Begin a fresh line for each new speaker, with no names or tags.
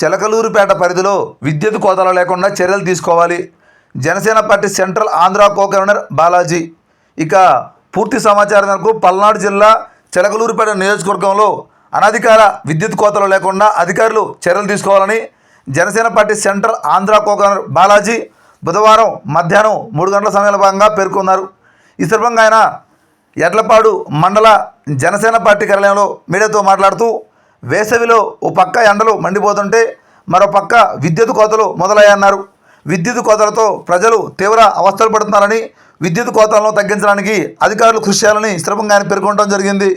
చిలకలూరుపేట పరిధిలో విద్యుత్ కోతలు లేకుండా చర్యలు తీసుకోవాలి. Janasena party central Andhra co governor Balaji. ఇక పూర్తి సమాచారం మేరకు పల్నాడు జిల్లా చిలకలూరుపేట నియోజకవర్గంలో అనధికార విద్యుత్ కోతలు లేకుండా అధికారులు చర్యలు తీసుకోవాలని Janasena party central Andhra co governor Balaji బుధవారం మధ్యాహ్నం మూడు గంటల సమయంలో భాగంగా పేర్కొన్నారు. ఈ సందర్భంగా ఆయన ఎడ్లపాడు మండల జనసేన పార్టీ కార్యాలయంలో మీడియాతో మాట్లాడుతూ వేసవిలో ఓ పక్క ఎండలు మండిపోతుంటే మరో పక్క విద్యుత్ కోతలు మొదలయ్యన్నారు విద్యుత్ కోతలతో ప్రజలు తీవ్ర అవస్థలు పడుతున్నారని విద్యుత్ కోతలను తగ్గించడానికి అధికారులు కృషి చేయాలని స్థిరంగా ఆయన పేర్కొనడం జరిగింది.